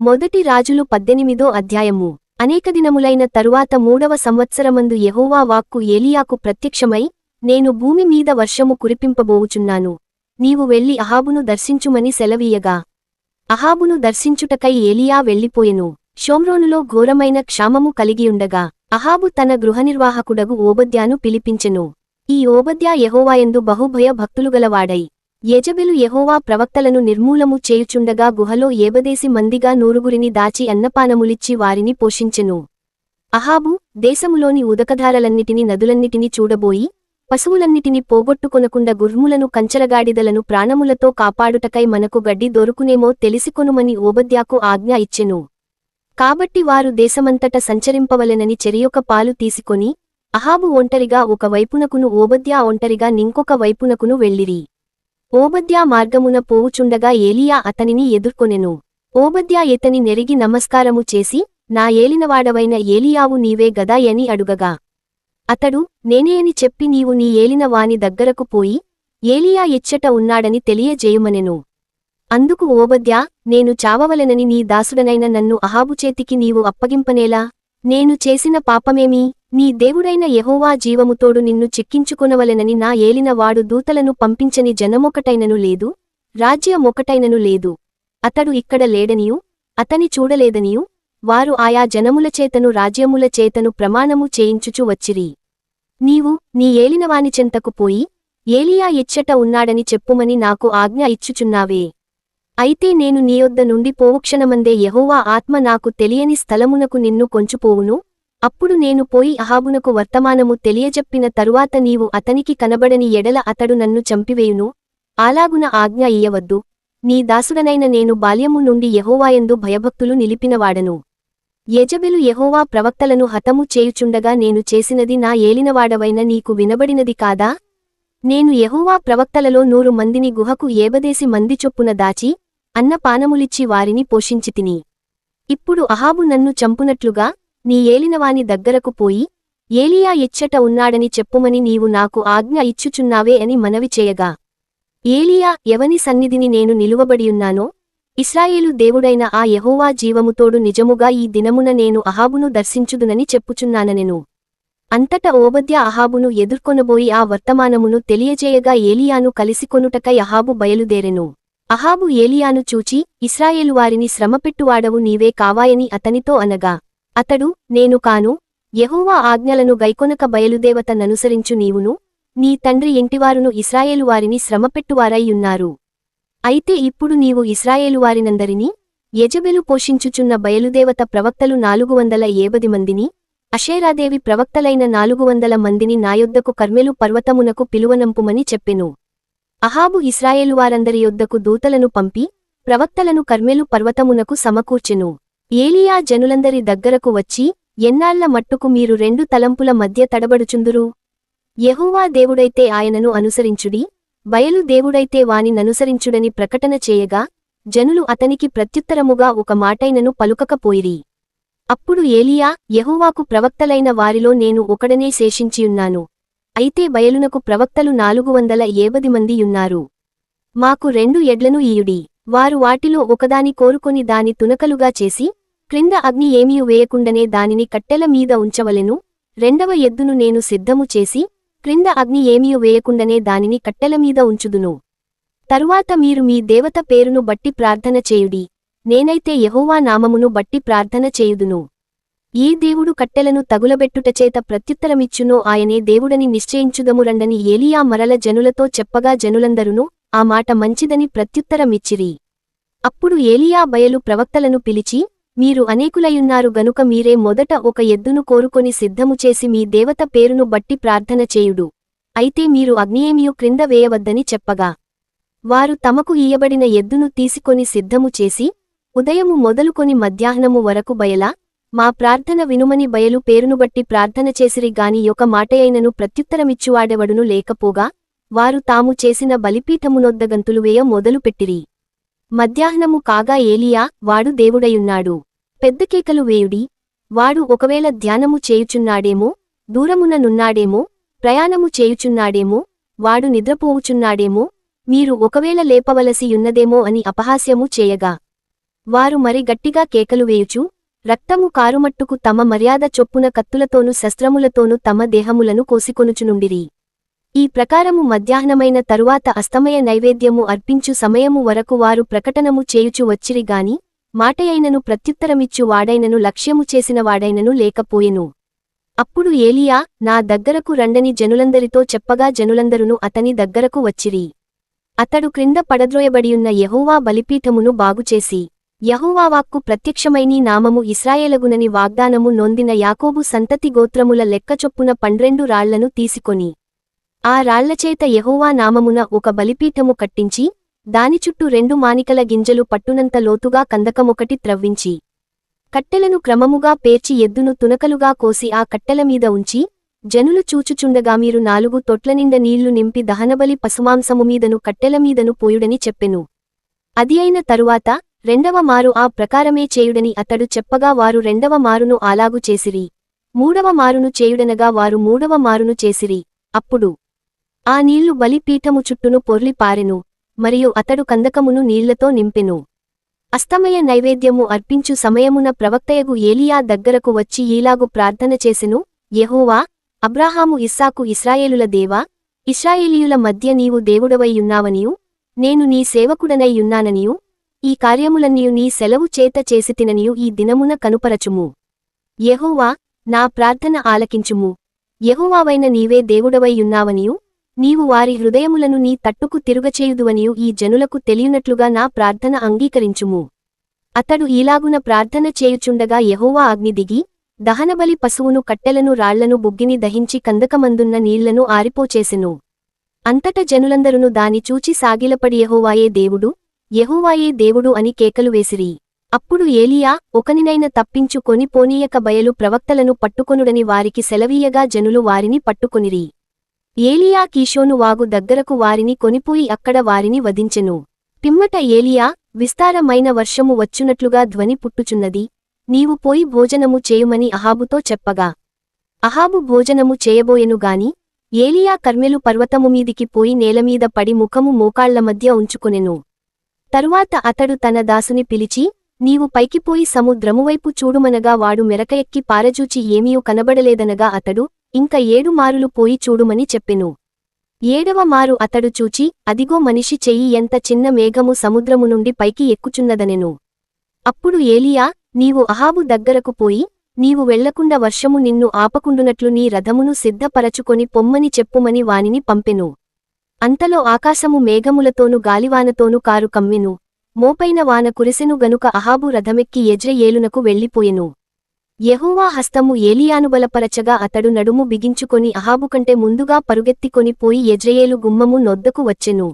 మొదటి రాజులు పద్దెనిమిదో అధ్యాయము. అనేక దినములైన తరువాత మూడవ సంవత్సరమందు యహోవా వాక్కు ఏలియాకు ప్రత్యక్షమై నేను భూమి మీద వర్షము కురిపింపబోవుచున్నాను. నీవు వెళ్ళి అహాబును దర్శించుమని సెలవీయగా. అహాబును దర్శించుటకై ఏలియా వెళ్ళిపోయెను. షోమ్రోనులో ఘోరమైన క్షామము కలిగియుండగా అహాబు తన గృహనిర్వాహకుడగు ఓబద్యాను పిలిపించెను. ఈ ఓబద్యా యహోవాయందు బహుభయ భక్తులుగలవాడై యజబెలు యహోవా ప్రవక్తలను నిర్మూలము చేయుచుండగా గుహలో ఏబదేసి మందిగా నూరుగురిని దాచి అన్నపానములిచ్చి వారిని పోషించెను. అహాబు దేశములోని ఉదకధారలన్నిటిని నదులన్నిటిని చూడబోయి పశువులన్నిటిని పోగొట్టుకొనకుండా గుర్ములను కంచలగాడిదలను ప్రాణములతో కాపాడుటకై మనకు గడ్డి దొరుకునేమో తెలిసికొనుమని ఓబద్యాకు ఆజ్ఞ ఇచ్చెను. కాబట్టి వారు దేశమంతట సంచరింపవలెనని చెరియొక పాలు తీసుకొని అహాబు ఒంటరిగా ఒక వైపునకును ఓబద్యా ఒంటరిగా నింకొక వైపునకును వెళ్ళిరి. ఓబద్యా మార్గమున పోవుచుండగా ఏలియా అతనిని ఎదుర్కొనెను. ఓబద్యా ఇతని నెరిగి నమస్కారము చేసి నా ఏలినవాడవైన ఏలియావు నీవే గదా అని అడుగగా. అతడు నేనే అని చెప్పి నీవు నీ ఏలిన వాని దగ్గరకు పోయి ఏలియా ఎచ్చట ఉన్నాడని తెలియజేయుమనెను. అందుకు ఓబద్యా నేను చావవలెనని నీ దాసుడనైన నన్ను అహాబుచేతికి నీవు అప్పగింపనేలా? నేను చేసిన పాపమేమి? నీ దేవుడైన యహోవా జీవముతోడు నిన్ను చిక్కించుకొనవలెనని నా ఏలిన వాడు దూతలను పంపించని జనమొకటైనను లేదు రాజ్యమొకటైనను లేదు. అతడు ఇక్కడ లేడనియు అతని చూడలేదనియు వారు ఆయా జనముల చేతను రాజ్యముల చేతను ప్రమాణము చేయించుచు వచ్చిరి. నీవు నీ ఏలినవాని చెంతకు పోయి ఏలియా ఇచ్చట ఉన్నాడని చెప్పుమని నాకు ఆజ్ఞ ఇచ్చుచున్నావే. అయితే నేను నీయొద్ద నుండి పోవుక్షణమందే యహోవా ఆత్మ నాకు తెలియని స్థలమునకు నిన్ను కొంచుపోవును. అప్పుడు నేను పోయి అహాబునకు వర్తమానము తెలియజెప్పిన తరువాత నీవు అతనికి కనబడని ఎడల అతడు నన్ను చంపివేయును. అలాగున ఆజ్ఞ ఇయ్యవద్దు. నీ దాసుడనైన నేను బాల్యము నుండి యహోవాయందు భయభక్తులు నిలిపినవాడను. యజబెలు యహోవా ప్రవక్తలను హతము చేయుచుండగా నేను చేసినది నా ఏలినవాడవైన నీకు వినబడినది కాదా? నేను యహోవా ప్రవక్తలలో నూరు మందిని గుహకు ఏబదేసి మంది చొప్పున దాచి అన్న పానములిచ్చి వారిని పోషించితిని ఇప్పుడు అహాబు నన్ను చంపునట్లుగా నీ ఏలినవాని దగ్గరకు పోయి ఏలియా ఇచ్చట ఉన్నాడని చెప్పుమని నీవు నాకు ఆజ్ఞ ఇచ్చుచున్నావే అని మనవి చేయగా. ఏలియా ఎవని సన్నిధిని నేను నిలువబడియున్నానో ఇస్రాయేలు దేవుడైన ఆ యహోవా జీవముతోడు నిజముగా ఈ దినమున నేను అహాబును దర్శించుదునని చెప్పుచున్నాననెను. అంతట ఓబద్య అహాబును ఎదుర్కొనబోయి ఆ వర్తమానమును తెలియజేయగా ఏలియాను కలిసికొనుటకై అహాబు బయలుదేరెను. అహాబు ఏలియాను చూచి ఇస్రాయేలు వారిని శ్రమపెట్టువాడవు నీవే కావాయని అతనితో అనగా అతడు నేను కాను యెహోవా ఆజ్ఞలను గైకొనక బయలుదేవత ననుసరించు నీవును నీ తండ్రి ఇంటివారును ఇస్రాయేలు వారిని శ్రమపెట్టువారయ్యున్నారు అయితే ఇప్పుడు నీవు ఇస్రాయేలు వారినందరినీ యజబెలు పోషించుచున్న బయలుదేవత ప్రవక్తలు నాలుగు వందల ఏబది మందిని అషేరాదేవి ప్రవక్తలైన నాలుగు వందల మందిని నాయొద్దకు కర్మెలు పర్వతమునకు పిలువనంపుమని చెప్పెను. అహాబు ఇస్రాయేలు వారందరి యొద్దకు దూతలను పంపి ప్రవక్తలను కర్మెలు పర్వతమునకు సమకూర్చెను. ఏలియా జనులందరి దగ్గరకు వచ్చి ఎన్నాళ్ళ మట్టుకు మీరు రెండు తలంపుల మధ్య తడబడుచుందురు? యహూవా దేవుడైతే ఆయనను అనుసరించుడి బయలు దేవుడైతే వానిననుసరించుడని ప్రకటన చేయగా జనులు అతనికి ప్రత్యుత్తరముగా ఒక మాటైనను పలుకకపోయిరి. అప్పుడు ఏలియా యహూవాకు ప్రవక్తలైన వారిలో నేను ఒకడనే శేషించియున్నాను. అయితే బయలునకు ప్రవక్తలు నాలుగు వందల ఏబది మందియున్నారు మాకు రెండు ఎడ్లను ఈయుడి. వారు వాటిలో ఒకదాని కోరుకొని దాని తునకలుగా చేసి క్రింద అగ్ని ఏమీయు వేయకుండనే దానిని కట్టెల మీద ఉంచవలెను. రెండవ ఎద్దును నేను సిద్ధము చేసి క్రింద అగ్ని ఏమీ వేయకుండనే దానిని కట్టెల మీద ఉంచుదును. తరువాత మీరు మీ దేవత పేరును బట్టి ప్రార్థన చేయుడి. నేనైతే యెహోవా నామమును బట్టి ప్రార్థన చేయుదును. ఈ దేవుడు కట్టెలను తగులబెట్టుటచేత ప్రత్యుత్తరమిచ్చునో ఆయనే దేవుడని నిశ్చయించుదమురండని ఏలియా మరల జనులతో చెప్పగా జనులందరునూ ఆ మాట మంచిదని ప్రత్యుత్తరమిచ్చిరి. అప్పుడు ఏలియా బయలు ప్రవక్తలను పిలిచి మీరు అనేకులయున్నారు గనుక మీరే మొదట ఒక ఎద్దును కోరుకొని సిద్ధము చేసి మీ దేవత పేరును బట్టి ప్రార్థన చేయుడు. అయితే మీరు అగ్నియేమియు క్రింద వేయవద్దని చెప్పగా. వారు తమకు ఈయబడిన ఎద్దును తీసుకొని సిద్ధము చేసి ఉదయము మొదలుకొని మధ్యాహ్నము వరకు బయలా మా ప్రార్థన వినుమని బయలు పేరును బట్టి ప్రార్థన చేసిరి గాని యొక్క మాటయైనను ప్రత్యుత్తరమిచ్చువాడెవడును లేకపోగా వారు తాము చేసిన బలిపీఠమునొద్దగంతులు వేయ మొదలుపెట్టిరి మధ్యాహ్నము కాగా ఏలియా వాడు దేవుడయున్నాడు పెద్ద కేకలు వేయుడి వాడు ఒకవేళ ధ్యానము చేయుచున్నాడేమో దూరమున నున్నాడేమో ప్రయాణము చేయుచున్నాడేమో వాడు నిద్రపోవుచున్నాడేమో మీరు ఒకవేళ లేపవలసి యున్నదేమో అని అపహాస్యము చేయగా. వారు మరి గట్టిగా కేకలు వేయుచు రక్తము కారుమట్టుకు తమ మర్యాద చొప్పున కత్తులతోనూ శస్త్రములతోనూ తమ దేహములను కోసికొనుచునుండిరి. ఈ ప్రకారము మధ్యాహ్నమైన తరువాత అస్తమయ నైవేద్యము అర్పించు సమయము వరకు వారు ప్రకటనము చేయుచు వచ్చిరిగాని మాటయైనను ప్రత్యుత్తరమిచ్చు వాడైనను లక్ష్యము చేసిన వాడైనను లేకపోయెను. అప్పుడు ఏలియా నా దగ్గరకు రండని జనులందరితో చెప్పగా జనులందరును అతని దగ్గరకు వచ్చిరి. అతడు క్రింద పడద్రోయబడియున్న యహోవా బలిపీఠమును బాగుచేసి యెహోవా వాక్కు ప్రత్యక్షమైనీ నామము ఇస్రాయేలగునని వాగ్దానము నొందిన యాకోబు సంతతి గోత్రముల లెక్కచొప్పున పండ్రెండు రాళ్ళను తీసుకొని ఆ రాళ్ళచేత యహోవా నామమున ఒక బలిపీఠము కట్టించి దాని చుట్టూ రెండు మానికల గింజలు పట్టునంత లోతుగా కందకమొకటి త్రవ్వించి కట్టెలను క్రమముగా పేర్చి ఎద్దును తునకలుగా కోసి ఆ కట్టెలమీద ఉంచి జనులు చూచుచుండగా మీరు నాలుగు తొట్లనిండ నీళ్ళు నింపి దహనబలి పశుమాంసము మీదను కట్టెలమీదను పోయుడని చెప్పెను. అది అయిన తరువాత రెండవ మారు ఆ ప్రకారమే చేయుడని అతడు చెప్పగా వారు రెండవ మారును అలాగు చేసిరి. మూడవ మారును చేయుడనగా వారు మూడవ మారును చేసిరి. అప్పుడు ఆ నీళ్ళు బలిపీఠము చుట్టూను పొర్లి పారెను మరియు అతడు కందకమును నీళ్ళతో నింపెను. అస్తమయ నైవేద్యము అర్పించు సమయమున ప్రవక్తయగు ఏలియా దగ్గరకు వచ్చి ఈలాగు ప్రార్థన చేసెను యహోవా అబ్రాహాము ఇస్సాకు ఇస్రాయేలుల దేవా ఇస్రాయేలీయుల మధ్య నీవు దేవుడవైయున్నావనియు నేను నీ సేవకుడనైయున్నాననియు ఈ కార్యములన్నీయు నీ సెలవు చేత చేసితిననియు ఈ దినమున కనుపరచుము. యహోవా నా ప్రార్థన ఆలకించుము. యహోవావైన నీవే దేవుడవైయున్నావనియు నీవు వారి హృదయములను నీ తట్టుకు తిరుగచేయుదువనియు ఈ జనులకు తెలియనట్లుగా నా ప్రార్థన అంగీకరించుము. అతడు ఈలాగున ప్రార్థన చేయుచుండగా యహోవా అగ్ని దిగి దహనబలి పశువును కట్టెలను రాళ్ళను బుగ్గిని దహించి కందకమందున్న నీళ్ళను ఆరిపోచేసెను. అంతట జనులందరును దాని చూచి సాగిలపడి యహోవాయే దేవుడు యహోవాయే దేవుడు అని కేకలు వేసిరి. అప్పుడు ఏలియా ఒకనినైన తప్పించుకొని పోనీయక బయలు ప్రవక్తలను పట్టుకొనుడని వారికి సెలవీయగా జనులు వారిని పట్టుకొనిరి. ఏలియా కీషోను వాగు దగ్గరకు వారిని కొనిపోయి అక్కడ వారిని వధించెను. పిమ్మట ఏలియా విస్తారమైన వర్షము వచ్చునట్లుగా ధ్వని పుట్టుచున్నది. నీవు పోయి భోజనము చేయుమని అహాబుతో చెప్పగా. అహాబు భోజనము చేయబోయెనుగాని ఏలియా కర్మెలు పర్వతము మీదికి పోయి నేలమీద పడి ముఖము మోకాళ్ళ మధ్య ఉంచుకొనెను. తరువాత అతడు తన దాసుని పిలిచి నీవు పైకిపోయి సముద్రమువైపు చూడుమనగా వాడు మెరకయెక్కి పారజూచి ఏమీయూ కనబడలేదనగా అతడు ఇంక ఏడు మారులు పోయి చూడుమని చెప్పెను. ఏడవ మారు అతడు చూచి అదిగో మనిషి చెయ్యి ఎంత చిన్న మేఘము సముద్రము నుండి పైకి ఎక్కుచున్నదనెను. అప్పుడు ఏలియా నీవు అహాబు దగ్గరకు పోయి నీవు వెళ్ళకుండా వర్షము నిన్ను ఆపకుండునట్లు నీ రథమును సిద్ధపరచుకొని పొమ్మని చెప్పుమని వానిని పంపెను. అంతలో ఆకాశము మేఘములతోను గాలివానతోను కారు కమ్మెను. మోపైన వాన కురిసెను గనుక అహాబు రథమెక్కి ఎజ్రయేలునకు వెళ్ళిపోయెను. యహూవా హస్తము ఏలియానుబలపరచగా అతడు నడుము బిగించుకొని అహాబు కంటే ముందుగా పరుగెత్తికొని పోయి ఎజ్రయేలు గుమ్మము నొద్దకు వచ్చెను.